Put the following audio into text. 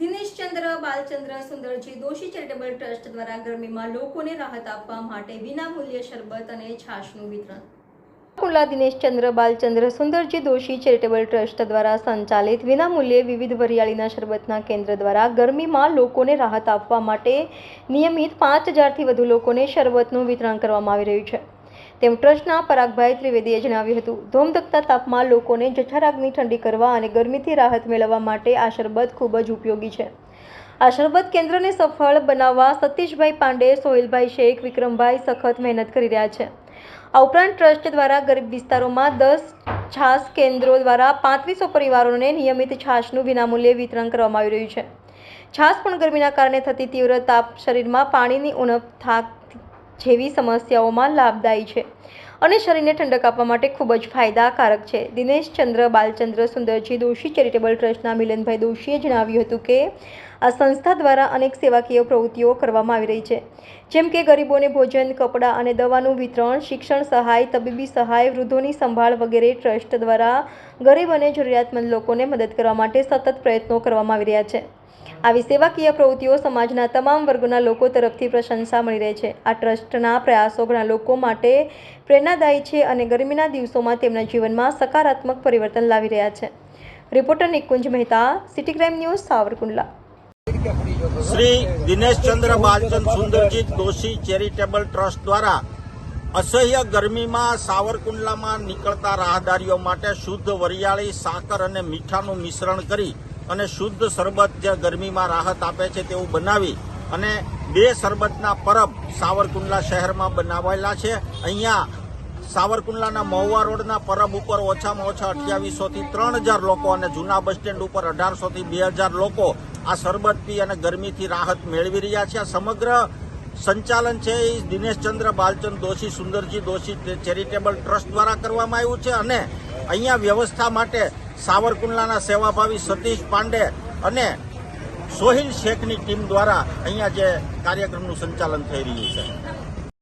Dineshchandra Balchandra, Sundarji Doshi charitable trust દ્વારા ગરમીમાં લોકોને રાહત આપવા માટે વિનામૂલ્ય શરબત અને છાશનું વિતરણ. કુલા દિનેશચંદ્ર બાલચંદ્ર, સુંદરજી દોશી ચેરિટેબલ ટ્રસ્ટ દ્વારા સંચાલિત વિનામૂલ્યે વિવિધ વરિયાળીના શરબતના કેન્દ્ર દ્વારા ગરમીમાં લોકોને રાહત આપવા માટે નિયમિત પાંચ હજારથી વધુ લોકોને શરબતનું વિતરણ કરવામાં આવી રહ્યું છે. તેમ ટ્રસ્ટના પરાગભાઈ ત્રિવેદીએ જણાવ્યું હતું, ધોમધકતા તાપમાં લોકોને જઠરાગની ઠંડી કરવા અને ગરમીથી રાહત મેળવવા માટે આ શરબત ખૂબ જ ઉપયોગી છે. આ શરબત કેન્દ્રને સફળ બનાવવા સતીશભાઈ પાંડે, સોહિલભાઈ શેખ, વિક્રમભાઈ સખત મહેનત કરી રહ્યા છે. આ ઉપરાંત ટ્રસ્ટ દ્વારા ગરીબ વિસ્તારોમાં દસ છાસ કેન્દ્રો દ્વારા પાંત્રીસો પરિવારોને નિયમિત છાશનું વિનામૂલ્યે વિતરણ કરવામાં આવી રહ્યું છે. છાશ પણ ગરમીના કારણે થતી તીવ્ર તાપ શરીરમાં પાણીની ઉણપ થાક જેવી સમસ્યાઓમાં લાભદાયી છે. અને શરીરને ઠંડક આપવા માટે ખૂબ જ ફાયદાકારક છે. દિનેશચંદ્ર બાલચંદ્ર સુંદરજી દોશી ચેરિટેબલ ટ્રસ્ટના મિલનભાઈ દોશીએ જણાવ્યું હતું કે, આ સંસ્થા દ્વારા અનેક સેવાકીય પ્રવૃત્તિઓ કરવામાં આવી રહી છે. જેમ કે ગરીબોને ભોજન, કપડાં અને દવાનું વિતરણ, શિક્ષણ સહાય, તબીબી સહાય, વૃદ્ધોની સંભાળ વગેરે ટ્રસ્ટ દ્વારા ગરીબ અને જરૂરિયાતમંદ લોકોને મદદ કરવા માટે સતત પ્રયત્નો કરવામાં આવી રહ્યા છે. આવી સેવાકીય પ્રવૃત્તિઓ સમાજના તમામ વર્ગોના લોકો તરફથી પ્રશંસા મળી રહે છે. આ ટ્રસ્ટના પ્રયાસો ઘણા લોકો માટે પ્રેરણાદાયી છે અને ગરમીના દિવસોમાં તેમના જીવનમાં સકારાત્મક પરિવર્તન લાવી રહ્યા છે. Reporter Nikunj Mehta, city crime news, Savarkundla. Shri Dineshchandra Balchand Sundarji Doshi charitable trust દ્વારા અસહ્ય ગરમીમાં સાવરકુંડલામાં નીકળતા રાહદારીઓ માટે શુદ્ધ વરિયાળી, સાકર અને મીઠાનું મિશ્રણ કરી અને શુદ્ધ શરબત જે ગરમીમાં રાહત આપે છે તેવું બનાવી અને બે શરબતના પરબ સાવરકુંડલા શહેરમાં બનાવેલા છે. અહીંયા સાવરકુંડલાના મહુવા રોડના પરબ ઉપર ઓછામાં ઓછા અઠ્યાવીસો થી ત્રણ હજાર લોકો અને જૂના બસ સ્ટેન્ડ ઉપર અઢારસો થી બે હજાર લોકો આ શરબત પી અને ગરમીથી રાહત મેળવી રહ્યા છે. આ સમગ્ર સંચાલન છે એ દિનેશચંદ્ર બાલચંદ દોશી, સુંદરજી દોશી ચેરિટેબલ ટ્રસ્ટ દ્વારા કરવામાં આવ્યું છે અને અહીંયા વ્યવસ્થા માટે સાવરકુંડલાના સેવાભાવી સતીશ પાંડે અને સોહિલ શેખની ટીમ દ્વારા અહીંયા જે કાર્યક્રમનું સંચાલન થઈ રહ્યું છે.